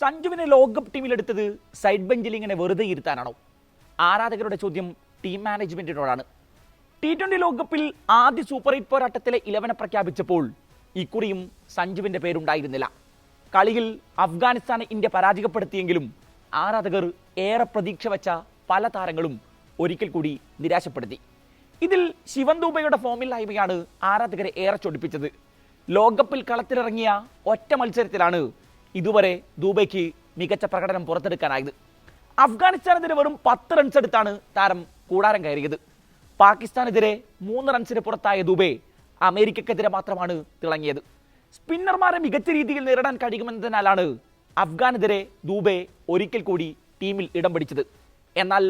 സഞ്ജുവിനെ ലോകകപ്പ് ടീമിലെടുത്തത് സൈഡ് ബെഞ്ചിൽ ഇങ്ങനെ വെറുതെ ഇരുത്താനാണോ? ആരാധകരുടെ ചോദ്യം ടീം മാനേജ്മെന്റിനോടാണ് ടി ട്വന്റി ലോകകപ്പിൽ ആദ്യ സൂപ്പർ എയ്റ്റ് പോരാട്ടത്തിലെ ഇലവനെ പ്രഖ്യാപിച്ചപ്പോൾ ഇക്കുറിയും സഞ്ജുവിന്റെ പേരുണ്ടായിരുന്നില്ല. കളിയിൽ അഫ്ഗാനിസ്ഥാനെ ഇന്ത്യ പരാജയപ്പെടുത്തിയെങ്കിലും ആരാധകർ ഏറെ പ്രതീക്ഷ വെച്ച പല താരങ്ങളും ഒരിക്കൽ കൂടി നിരാശപ്പെടുത്തി. ഇതിൽ ശിവൻ ദൂബയുടെ ഫോമില്ലായ്മയാണ് ആരാധകരെ ഏറെ ചൊടിപ്പിച്ചത്. ലോകകപ്പിൽ കളത്തിലിറങ്ങിയ ഒറ്റ മത്സരത്തിലാണ് ഇതുവരെ ദൂബൈക്ക് മികച്ച പ്രകടനം പുറത്തെടുക്കാനായത്. അഫ്ഗാനിസ്ഥാനെതിരെ വെറും പത്ത് റൺസ് എടുത്താണ് താരം കൂടാരം കയറിയത്. പാകിസ്ഥാനെതിരെ മൂന്ന് റൺസിന് പുറത്തായ ദുബൈ അമേരിക്കക്കെതിരെ മാത്രമാണ് തിളങ്ങിയത്. സ്പിന്നർമാരെ മികച്ച രീതിയിൽ നേരിടാൻ കഴിയുമെന്നതിനാലാണ് അഫ്ഗാനെതിരെ ദൂബെ ഒരിക്കൽ കൂടി ടീമിൽ ഇടം പിടിച്ചത്. എന്നാൽ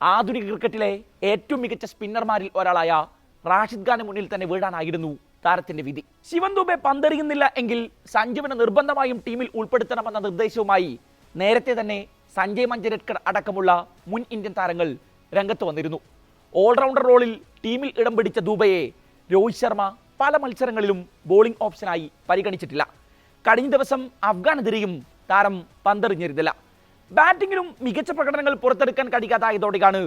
ആധുനിക ക്രിക്കറ്റിലെ ഏറ്റവും മികച്ച സ്പിന്നർമാരിൽ ഒരാളായ റാഷിദ് ഖാന് മുന്നിൽ തന്നെ വീഴാനായിരുന്നു താരത്തിന്റെ വിധി. ശിവൻ ദുബെ പന്തെറിയുന്നില്ല എങ്കിൽ സഞ്ജുവിനെ നിർബന്ധമായും ടീമിൽ ഉൾപ്പെടുത്തണമെന്ന നിർദ്ദേശവുമായി നേരത്തെ തന്നെ സഞ്ജയ് മഞ്ചരട്കർ അടക്കമുള്ള മുൻ ഇന്ത്യൻ താരങ്ങൾ രംഗത്ത് വന്നിരുന്നു. ഓൾറൗണ്ടർ റോളിൽ ടീമിൽ ഇടം പിടിച്ച ദുബയെ രോഹിത് ശർമ്മ പല മത്സരങ്ങളിലും ബോളിംഗ് ഓപ്ഷനായി പരിഗണിച്ചിട്ടില്ല. കഴിഞ്ഞ ദിവസം അഫ്ഗാനെതിരെയും താരം പന്തെറിഞ്ഞിരുന്നില്ല. ബാറ്റിംഗിലും മികച്ച പ്രകടനങ്ങൾ പുറത്തെടുക്കാൻ കഴിയാതായതോടെയാണ്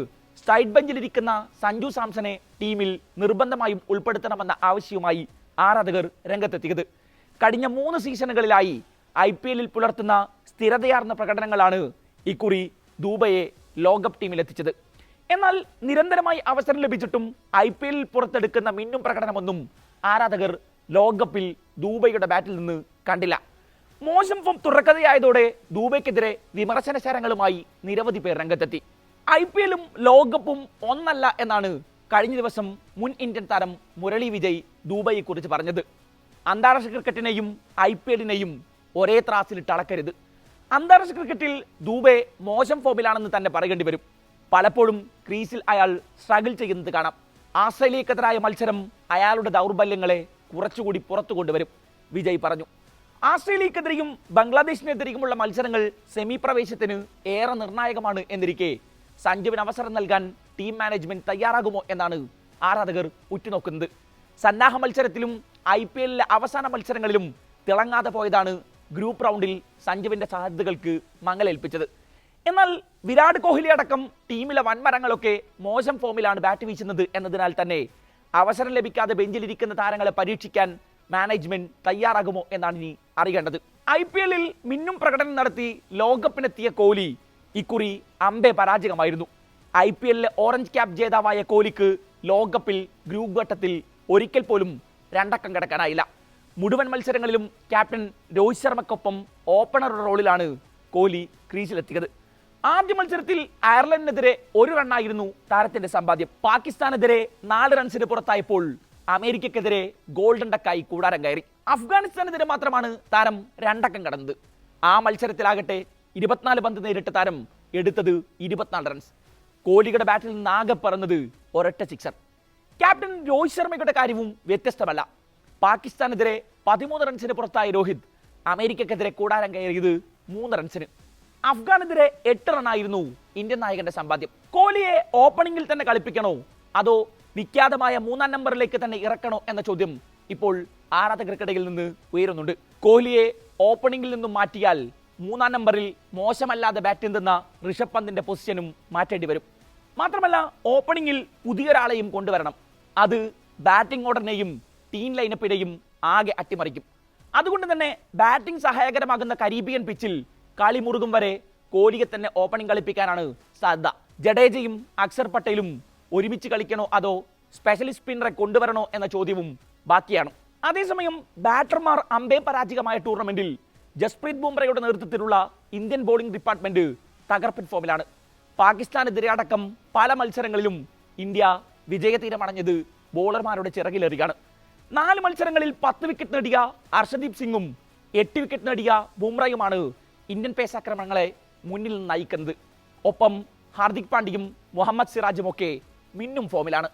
സൈഡ് ബെഞ്ചിലിരിക്കുന്ന സഞ്ജു സാംസനെ ടീമിൽ നിർബന്ധമായും ഉൾപ്പെടുത്തണമെന്ന ആവശ്യവുമായി ആരാധകർ രംഗത്തെത്തിയത്. കഴിഞ്ഞ മൂന്ന് സീസണുകളിലായി ഐ പി എല്ലിൽ പുലർത്തുന്ന സ്ഥിരതയാർന്ന പ്രകടനങ്ങളാണ് ഇക്കുറി ദൂബയെ ലോകകപ്പ് ടീമിലെത്തിച്ചത് എന്നാൽ നിരന്തരമായി അവസരം ലഭിച്ചിട്ടും ഐ പി എല്ലിൽ പുറത്തെടുക്കുന്ന മിന്നും പ്രകടനമൊന്നും ആരാധകർ ലോകകപ്പിൽ ദൂബയുടെ ബാറ്റിൽ നിന്ന് കണ്ടില്ല. മോശം ഫോം തുറക്കഥയായതോടെ ദൂബയ്ക്കെതിരെ വിമർശന ശരങ്ങളുമായി നിരവധി പേർ രംഗത്തെത്തി. ഐ പി എല്ലും ലോകകപ്പും ഒന്നല്ല എന്നാണ് കഴിഞ്ഞ ദിവസം മുൻ ഇന്ത്യൻ താരം മുരളി വിജയ് കുറിച്ച് പറഞ്ഞത്. അന്താരാഷ്ട്ര ക്രിക്കറ്റിനെയും ഐ പി എല്ലിനെയും ഒരേ ത്രാസിലിട്ട് അളക്കരുത് അന്താരാഷ്ട്ര ക്രിക്കറ്റിൽ ദൂബെ മോശം ഫോമിലാണെന്ന് തന്നെ പറയേണ്ടി വരും. പലപ്പോഴും ക്രീസിൽ അയാൾ സ്ട്രഗിൾ ചെയ്യുന്നത് കാണാം. ആസ്ട്രേലിയക്കെതിരായ മത്സരം അയാളുടെ ദൗർബല്യങ്ങളെ കുറച്ചുകൂടി പുറത്തു കൊണ്ടുവരും വിജയ് പറഞ്ഞു. ആസ്ട്രേലിയക്കെതിരെയും ബംഗ്ലാദേശിനെതിരെയുമുള്ള മത്സരങ്ങൾ സെമി പ്രവേശത്തിന് ഏറെ നിർണായകമാണ് എന്നിരിക്കെ സഞ്ജുവിന് അവസരം നൽകാൻ ടീം മാനേജ്മെന്റ് തയ്യാറാകുമോ എന്നാണ് ആരാധകർ ഉറ്റുനോക്കുന്നത്. സന്നാഹ മത്സരത്തിലും ഐ പി എല്ലിലെ അവസാന മത്സരങ്ങളിലും തിളങ്ങാതെ പോയതാണ് ഗ്രൂപ്പ് റൗണ്ടിൽ സഞ്ജുവിന്റെ സാധ്യതകൾക്ക് മങ്ങലേൽപ്പിച്ചത്. എന്നാൽ വിരാട് കോഹ്ലി അടക്കം ടീമിലെ വൻമരങ്ങളൊക്കെ മോശം ഫോമിലാണ് ബാറ്റ് വീശുന്നത് എന്നതിനാൽ തന്നെ അവസരം ലഭിക്കാതെ ബെഞ്ചിലിരിക്കുന്ന താരങ്ങളെ പരീക്ഷിക്കാൻ മാനേജ്മെന്റ് തയ്യാറാകുമോ എന്നാണ് ഇനി അറിയേണ്ടത്. ഐ പി എല്ലിൽ മിന്നും പ്രകടനം നടത്തി ലോകകപ്പിനെത്തിയ കോഹ്ലി ഇക്കുറി അമ്പെ പരാജയമായിരുന്നു. ഐ പി എല്ലിലെ ഓറഞ്ച് ക്യാപ് ജേതാവായ കോഹ്ലിക്ക് ലോകകപ്പിൽ ഗ്രൂപ്പ് ഘട്ടത്തിൽ ഒരിക്കൽ പോലും രണ്ടക്കം കിടക്കാനായില്ല. മുഴുവൻ മത്സരങ്ങളിലും ക്യാപ്റ്റൻ രോഹിത് ശർമ്മക്കൊപ്പം ഓപ്പണർ റോളിലാണ് കോഹ്ലി ക്രീസിലെത്തിയത്. ആദ്യ മത്സരത്തിൽ അയർലൻഡിനെതിരെ ഒരു റണ്ണായിരുന്നു താരത്തിന്റെ സമ്പാദ്യം. പാകിസ്ഥാനെതിരെ നാല് റൺസിന് പുറത്തായപ്പോൾ അമേരിക്കക്കെതിരെ ഗോൾഡൻ ഡക്കായി കൂടാരം കയറി. അഫ്ഗാനിസ്ഥാനെതിരെ മാത്രമാണ് താരം രണ്ടക്കം കടന്നത്. ആ മത്സരത്തിലാകട്ടെ ഇരുപത്തിനാല് പന്ത് നേരിട്ട താരം എടുത്തത് ഇരുപത്തിനാല് റൺസ് കോഹ്ലിയുടെ ബാറ്റിൽ നിന്ന് ആകെ പറന്നത് ഒരൊറ്റ സിക്സർ ക്യാപ്റ്റൻ രോഹിത് ശർമ്മയുടെ കാര്യവും വ്യത്യസ്തമല്ല. പാകിസ്ഥാനെതിരെ പതിമൂന്ന് റൺസിന് പുറത്തായ രോഹിത്. അമേരിക്കക്കെതിരെ കൂടാരം കയറിയത് മൂന്ന് റൺസിന് അഫ്ഗാനെതിരെ എട്ട് റണ്ണായിരുന്നു ഇന്ത്യൻ നായകന്റെ സമ്പാദ്യം. കോഹ്ലിയെ ഓപ്പണിംഗിൽ തന്നെ കളിപ്പിക്കണോ? അതോ വിഖ്യാതമായ മൂന്നാം നമ്പറിലേക്ക് തന്നെ ഇറക്കണോ എന്ന ചോദ്യം ഇപ്പോൾ ആരാധകർക്കിടയിൽ നിന്ന് ഉയരുന്നുണ്ട്. കോഹ്ലിയെ ഓപ്പണിംഗിൽ നിന്നും മാറ്റിയാൽ മൂന്നാം നമ്പറിൽ മോശമല്ലാതെ ബാറ്റ് ചെയ്യുന്ന ഋഷഭ് പന്തിന്റെ പൊസിഷനും മാറ്റേണ്ടി വരും. മാത്രമല്ല ഓപ്പണിംഗിൽ പുതിയൊരാളെയും കൊണ്ടുവരണം. അത് ബാറ്റിംഗ് ഓർഡറിനെയും ടീം ലൈനപ്പിനെയും ആകെ അട്ടിമറിക്കും. അതുകൊണ്ട് തന്നെ ബാറ്റിംഗ് സഹായകരമാകുന്ന കരീബിയൻ പിച്ചിൽ കളി മുറുകും വരെ കോഹ്ലിയെ തന്നെ ഓപ്പണിംഗ് കളിപ്പിക്കാനാണ് സാധ്യത. ജഡേജയും അക്സർ പട്ടേലും ഒരുമിച്ച് കളിക്കണോ അതോ സ്പെഷ്യലിസ്റ്റ് സ്പിന്നറെ കൊണ്ടുവരണോ എന്ന ചോദ്യവും ബാക്കിയാണ്. അതേസമയം ബാറ്റർമാർ അമ്പേ പരാജയമായ ടൂർണമെന്റിൽ ജസ്പ്രീത് ബുംറയുടെ നേതൃത്വത്തിലുള്ള ഇന്ത്യൻ ബോളിംഗ് ഡിപ്പാർട്ട്മെന്റ് തകർപ്പൻ ഫോമിലാണ്. പാകിസ്ഥാനെതിരെ അടക്കം പല മത്സരങ്ങളിലും ഇന്ത്യ വിജയതീരമടഞ്ഞത് ബോളർമാരുടെ ചിറകിലേറിയാണ്. നാല് മത്സരങ്ങളിൽ പത്ത് വിക്കറ്റ് നേടിയ അർഷദീപ് സിംഗും എട്ട് വിക്കറ്റ് നേടിയ ബുംറയുമാണ് ഇന്ത്യൻ പേസ് ആക്രമണങ്ങളെ മുന്നിൽ നയിക്കുന്നത്. ഒപ്പം ഹാർദിക് പാണ്ഡ്യയും മുഹമ്മദ് സിറാജും ഒക്കെ മിന്നും ഫോമിലാണ്.